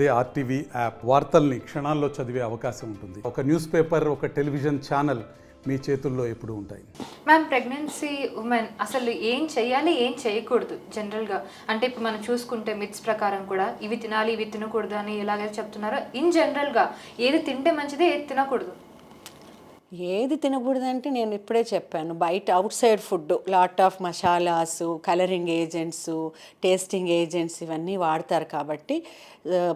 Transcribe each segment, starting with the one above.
అదే RTV app వార్తల్ని క్షణాల్లో చదివే అవకాశం ఉంటుంది. ఒక న్యూస్ పేపర్ ఒక టెలివిజన్ ఛానల్ మీ చేతుల్లో ఎప్పుడు ఉంటాయి. మ్యామ్ ప్రెగ్నెన్సీ ఉమెన్ అసలు ఏం చేయాలి ఏం చేయకూడదు జనరల్గా అంటే ఇప్పుడు మనం చూసుకుంటే మిత్స్ ప్రకారం కూడా ఇవి తినాలి ఇవి తినకూడదు అని ఎలాగైతే చెప్తున్నారో ఇన్ జనరల్గా ఏది తింటే మంచిది ఏది తినకూడదు. ఏది తినకూడదంటే నేను ఇప్పుడే చెప్పాను బయట outside food lot of masalas colouring agents tasting agents ఇవన్నీ వాడతారు కాబట్టి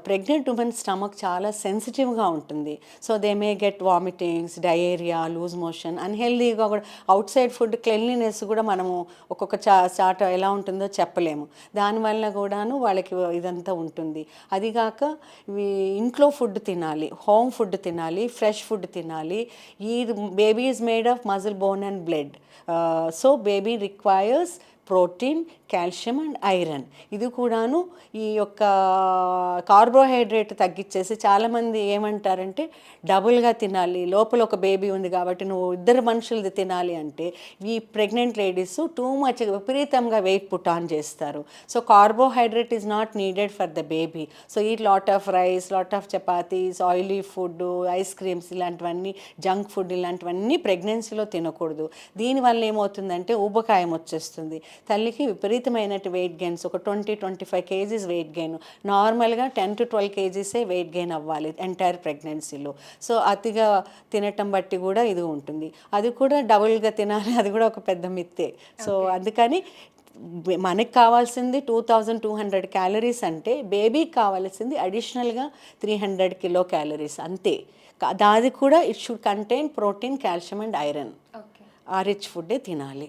ప్రెగ్నెంట్ ఉమెన్ స్టమక్ చాలా సెన్సిటివ్గా ఉంటుంది. So they may get vomitings diarrhoea loose motion అన్హెల్దీగా కూడా అవుట్ సైడ్ ఫుడ్ క్లెన్లీనెస్ కూడా మనము ఒక్కొక్క చా చాట ఎలా ఉంటుందో చెప్పలేము. దానివల్ల కూడాను వాళ్ళకి ఇదంతా ఉంటుంది. అదిగాక ఇంట్లో ఫుడ్ తినాలి హోమ్ ఫుడ్ తినాలి ఫ్రెష్ ఫుడ్ తినాలి ఈ baby baby is made of muscle bone and blood. Uh, so baby requires protein calcium and iron. ఇది కూడాను ఈ యొక్క కార్బోహైడ్రేట్ తగ్గించేసి చాలామంది ఏమంటారంటే డబుల్గా తినాలి. లోపల ఒక బేబీ ఉంది కాబట్టి నువ్వు ఇద్దరు మనుషులది తినాలి అంటే ఈ ప్రెగ్నెంట్ లేడీస్ టూ మచ్ విపరీతంగా వెయిట్ పుట్ ఆన్ చేస్తారు. So carbohydrate is not needed for the baby. So ఈ lot of rice lot of chapatis oily food ice creams ఇలాంటివన్నీ జంక్ ఫుడ్ ఇలాంటివన్నీ ప్రెగ్నెన్సీలో తినకూడదు. దీనివల్ల ఏమవుతుందంటే ఊబకాయం వచ్చేస్తుంది. తల్లికి విపరీతమైన వెయిట్ గెయిన్స్ ఒక twenty twenty five kgs weight gain నార్మల్గా టెన్ టు ట్వెల్వ్ కేజీసే వెయిట్ గెయిన్ అవ్వాలి ఎంటైర్ ప్రెగ్నెన్సీలో సో అతిగా తినటం బట్టి కూడా ఇది ఉంటుంది. అది కూడా డబుల్గా తినాలి అది కూడా ఒక పెద్ద మిత్తే. సో అందుకని మనకి కావాల్సింది two thousand two hundred calories అంటే బేబీకి కావాల్సింది అడిషనల్గా త్రీ హండ్రెడ్ కిలో క్యాలరీస్ అంతే. దాది కూడా it should contain protein calcium and iron ఆ రిచ్ ఫుడ్డే తినాలి.